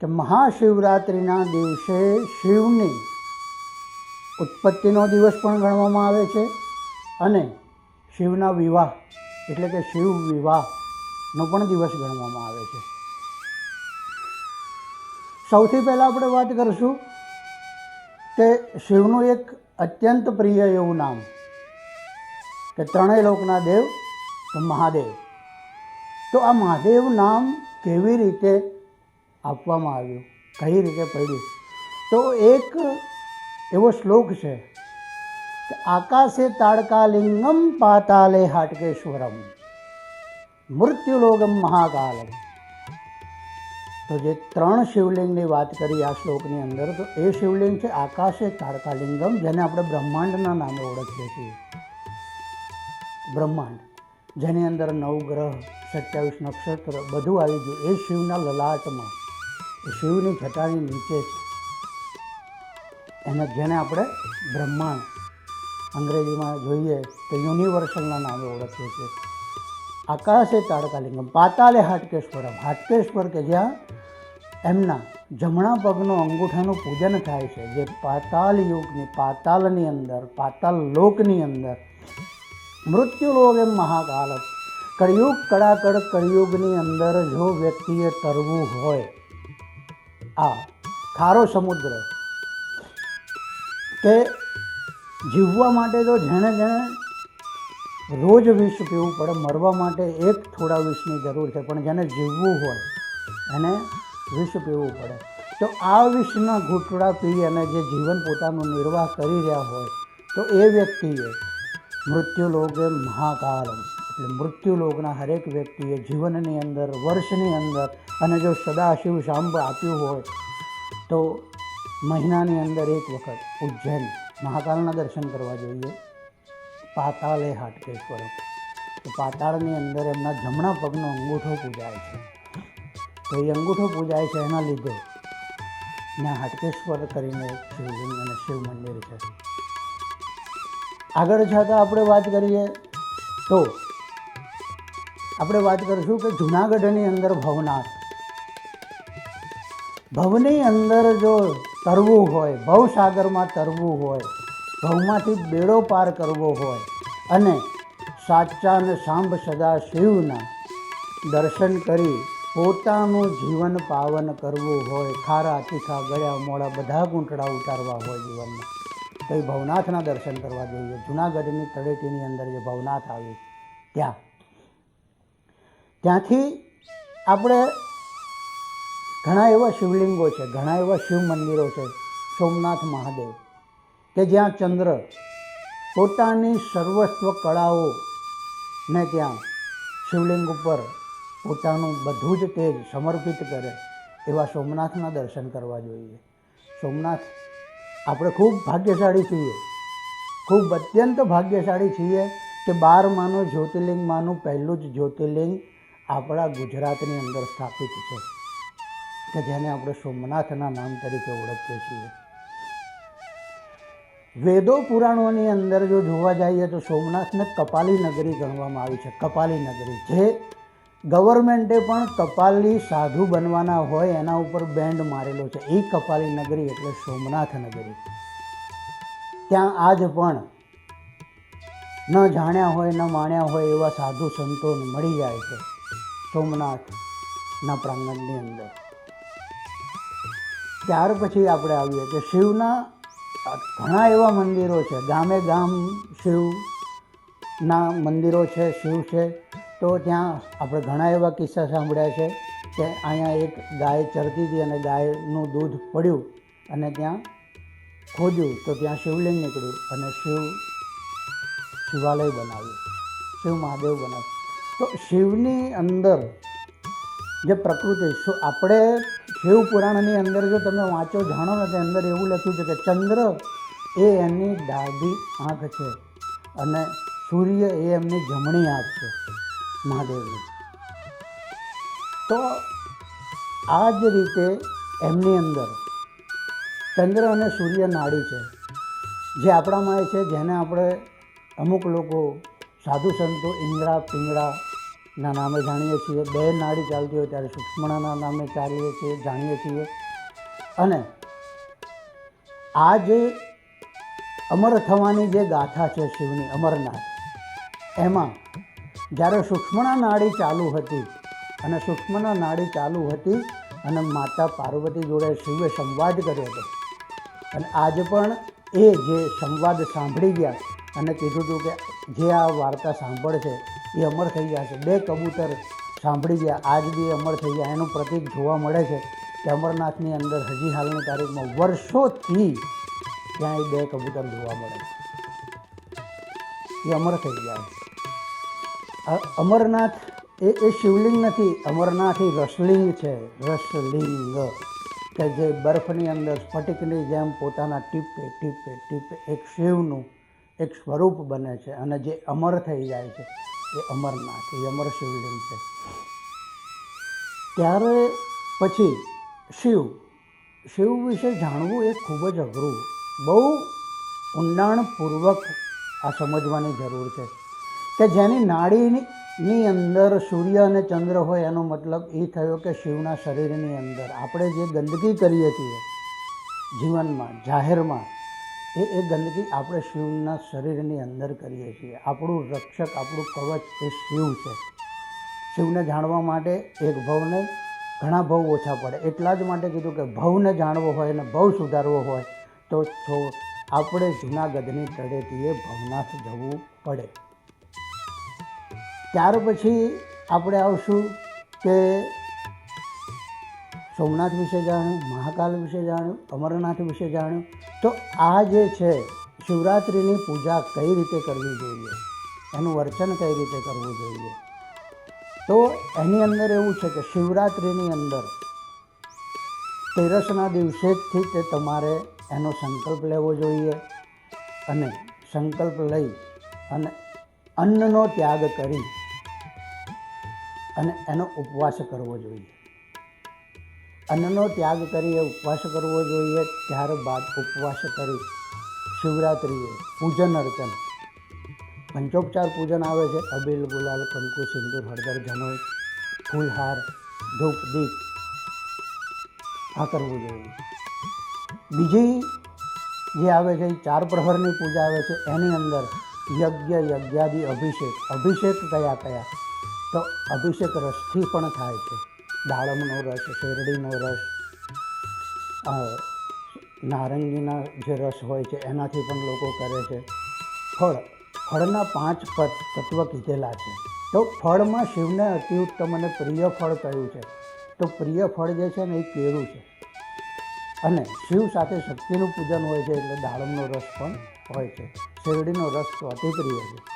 કે મહાશિવરાત્રિના દિવસે શિવની ઉત્પત્તિનો દિવસ પણ ગણવામાં આવે છે અને શિવના વિવાહ, એટલે કે શિવ વિવાહનો પણ દિવસ ગણવામાં આવે છે. સૌથી પહેલાં આપણે વાત કરીશું કે શિવનું એક અત્યંત પ્રિય એવું નામ, કે ત્રણેય લોકના દેવ, તો મહાદેવ. તો આ મહાદેવ નામ કેવી રીતે આપવામાં આવ્યું, કઈ રીતે પડ્યું? તો એક એવો શ્લોક છે કે આકાશે તાડકાલિંગમ પાતાલે હાટકેશ્વરમ, મૃત્યુલોગમ મહાકાલમ તો જે ત્રણ શિવલિંગની વાત કરી આ શ્લોકની અંદર, તો એ શિવલિંગ છે આકાશે તાડકાલિંગમ, જેને આપણે બ્રહ્માંડના નામે ઓળખીએ છીએ. બ્રહ્માંડ, જેની અંદર નવગ્રહ સત્યાવીસ નક્ષત્ર, બધું આવી ગયું. એ શિવના લલાટમાં. શિવની જટાની નીચે છે. એને જેને આપણે બ્રહ્માંડ અંગ્રેજીમાં જોઈએ તો યુનિવર્સલના નામે ઓળખીએ છીએ. આકાશે તાડકાલિંગમ, પાતાલે હાટકેશ્વરમ. હાટકેશ્વર કે જ્યાં એમના જમણા પગનો અંગૂઠાનું પૂજન થાય છે. જે પાતાલ યુગની, પાતાલની અંદર, પાતાલ લોકની અંદર. મૃત્યુલોક એમ મહાકાલ. કળિયુગ કડાકડ કળિયુગની અંદર જો વ્યક્તિએ તરવું હોય આ ખારો સમુદ્ર કે જીવવા માટે તો જેણે જેણે રોજ વિષ પીવું પડે, મરવા માટે એક થોડા વિષની જરૂર છે, પણ જેને જીવવું હોય એને વિષ પીવું પડે. તો આ વિષના ઘૂંટડા પી અને જે જીવન પોતાનું નિર્વાહ કરી રહ્યા હોય, તો એ વ્યક્તિએ મૃત્યુલોકે મહાકાલ એટલે મૃત્યુલોકના હરેક વ્યક્તિએ જીવનની અંદર, વર્ષની અંદર અને જો સદાશિવ શાંભ આપ્યું હોય તો મહિનાની અંદર એક વખત ઉજ્જૈન મહાકાલના દર્શન કરવા જોઈએ. પાતાલે હાટકેશ્વર. તો પાતાળની અંદર એમના જમણા પગનો અંગૂઠો પૂજાય છે. તો એ અંગૂઠો પૂજાય છે એના લીધે ત્યાં હાટકેશ્વર કરીને શિવલિંગ અને શિવ મંદિર છે. આગળ જતાં આપણે વાત કરીએ તો આપણે વાત કરીશું કે જૂનાગઢની અંદર ભવનાથ. ભવની અંદર જો તરવું હોય, ભવસાગરમાં તરવું હોય, ભવમાંથી બેડો પાર કરવો હોય અને સાચા અને સાંભ સદા શિવના દર્શન કરી પોતાનું જીવન પાવન કરવું હોય, ખારા, તીખા, ગળ્યા, મોડા બધા ગુંટડા ઉતારવા હોય જીવનમાં. તો એ ભવનાથના દર્શન કરવા જોઈએ. જુનાગઢની તળેટીની અંદર જે ભવનાથ આવ્યું ત્યાં ત્યાંથી આપણે ઘણા એવા શિવલિંગો છે, ઘણા એવા શિવ મંદિરો છે, સોમનાથ મહાદેવ, કે જ્યાં ચંદ્ર પોતાની સર્વસ્વ કળાઓ ને ત્યાં શિવલિંગ ઉપર પોતાનું બધું જ તેજ સમર્પિત કરે એવા સોમનાથના દર્શન કરવા જોઈએ. સોમનાથ આપણે ખૂબ ભાગ્યશાળી છીએ, ખૂબ અત્યંત ભાગ્યશાળી છીએ કે બારમાનું જ્યોતિર્લિંગમાંનું પહેલું જ જ્યોતિર્લિંગ આપણા ગુજરાતની અંદર સ્થાપિત છે કે જેને આપણે સોમનાથના નામ તરીકે ઓળખીએ છીએ. વેદો પુરાણોની અંદર જો જોવા જઈએ તો સોમનાથને કપાલી નગરી ગણવામાં આવી છે. કપાલી નગરી જે ગવર્મેન્ટે પણ કપાલી સાધુ બનવાના હોય એના ઉપર બેન્ડ મારેલો છે. એ કપાલી નગરી એટલે સોમનાથ નગરી. ત્યાં આજ પણ ન જાણ્યા હોય, ન માણ્યા હોય એવા સાધુ સંતો મળી જાય છે. સોમનાથના પ્રાંગણની અંદર. ત્યાર પછી આપણે આવીએ કે શિવના ઘણા એવા મંદિરો છે. ગામે ગામ શિવના મંદિરો છે, શિવ છે. તો ત્યાં આપણે ઘણા એવા કિસ્સા સાંભળ્યા છે કે અહીંયા એક ગાય ચરતી હતી અને ગાયનું દૂધ પડ્યું અને ત્યાં ખોદ્યું. તો ત્યાં શિવલિંગ નીકળ્યું અને શિવ શિવાલય બનાવ્યું. શિવ મહાદેવ બનાવ્યું. તો શિવની અંદર જે પ્રકૃતિ, શું આપણે શિવ પુરાણની અંદર જો તમે વાંચો, જાણો ને તો અંદર એવું લખ્યું છે કે ચંદ્ર એ એમની ડાબી આંખ છે અને સૂર્ય એ એમની જમણી આંખ છે મહાદેવની. તો આ જ રીતે એમની અંદર ચંદ્ર અને સૂર્ય નાડી છે. જે આપણામાં છે જેને આપણે અમુક લોકો સાધુ સંતો ઇન્દ્રા પિંગળા ના નામે જાણીએ છીએ. બે નાડી ચાલતી હોય ત્યારે સૂક્ષ્મણાના નામે ચાલીએ છીએ, જાણીએ છીએ. અને આ જે અમર થવાની જે ગાથા છે શિવની, અમરનાથ, એમાં જ્યારે સૂક્ષ્મણા નાડી ચાલુ હતી અને સૂક્ષ્મણા નાડી ચાલુ હતી અને માતા પાર્વતી જોડે શિવે સંવાદ કર્યો હતો. અને આજે પણ એ જે સંવાદ સાંભળી ગયા અને કીધું હતું કે જે આ વાર્તા સાંભળશે એ અમર થઈ ગયા છે બે કબૂતર સાંભળી ગયા. આજ બી અમર થઈ ગયા. એનું પ્રતીક જોવા મળે છે કે અમરનાથની અંદર હજી હાલની તારીખમાં વર્ષોથી ત્યાં એ બે કબૂતર જોવા મળે છે. એ અમર થઈ ગયા છે. અમરનાથ એ એ શિવલિંગ નથી. અમરનાથ એ રસલિંગ છે. રસલિંગ કે જે બરફની અંદર સ્ફટિકની જેમ પોતાના ટીપે ટીપે ટીપે એક શિવનું એક સ્વરૂપ બને છે અને જે અમર થઈ જાય છે, એ અમરનાથ, એ અમર શિવલિંગ છે. ત્યારે પછી શિવ શિવ વિશે જાણવું એ ખૂબ જ અઘરું, બહુ ઊંડાણપૂર્વક આ સમજવાની જરૂર છે કે જેની નાડીની અંદર સૂર્ય અને ચંદ્ર હોય એનો મતલબ એ થયો કે શિવના શરીરની અંદર. આપણે જે ગંદકી કરીએ છીએ જીવનમાં, જાહેરમાં એ એ ગંદકી આપણે શિવના શરીરની અંદર કરીએ છીએ. આપણું રક્ષક, આપણું કવચ એ શિવ છે. શિવને જાણવા માટે એક ભવને ઘણા ભવ ઓછા પડે. એટલા જ માટે કીધું કે ભવને જાણવો હોય અને ભવ સુધારવો હોય તો છો આપણે જૂનાગઢની તળેટીએ ભવનાથ જવું પડે. ત્યાર પછી આપણે આવશું કે સોમનાથ વિશે જાણ્યું, મહાકાલ વિશે જાણ્યું, અમરનાથ વિશે જાણ્યું. તો આ જે છે, શિવરાત્રિની પૂજા કઈ રીતે કરવી જોઈએ? એનું વર્ચન કઈ રીતે કરવું જોઈએ? તો એની અંદર એવું છે કે શિવરાત્રિની અંદર તેરસના દિવસેથી તે તમારે એનો સંકલ્પ લેવો જોઈએ અને સંકલ્પ લઈ અને અન્નનો ત્યાગ કરી અને એનો ઉપવાસ કરવો જોઈએ. અન્નનો ત્યાગ કરી ઉપવાસ કરવો જોઈએ, ત્યારબાદ ઉપવાસ કરી શિવરાત્રિએ પૂજન અર્ચન. પંચોપચાર પૂજન આવે છે. અબીલ, ગુલાલ, કંકુ, સિંદૂર, હળદર, જનોઈ, ફૂલહાર, ધૂપ, દીપ આ કરવું જોઈએ. બીજી જે આવે છે, એ ચાર પ્રહરની પૂજા આવે છે. એની અંદર યજ્ઞ, યજ્ઞાદિ, અભિષેક. અભિષેક કયા કયા? તો અભિષેક રસથી પણ થાય છે. દાડમનો રસ શેરડીનો રસ નારંગીના જે રસ હોય છે, એનાથી પણ લોકો કરે છે. ફળ, ફળના પાંચ તત્વ કીધેલા છે. તો ફળમાં શિવને અતિ ઉત્તમ અને પ્રિય ફળ કહ્યું છે? તો પ્રિય ફળ જે છે ને, એ કેળું છે. અને શિવ સાથે શક્તિનું પૂજન હોય છે, એટલે દાડમનો રસ પણ હોય છે. શેરડીનો રસ તો અતિ પ્રિય છે.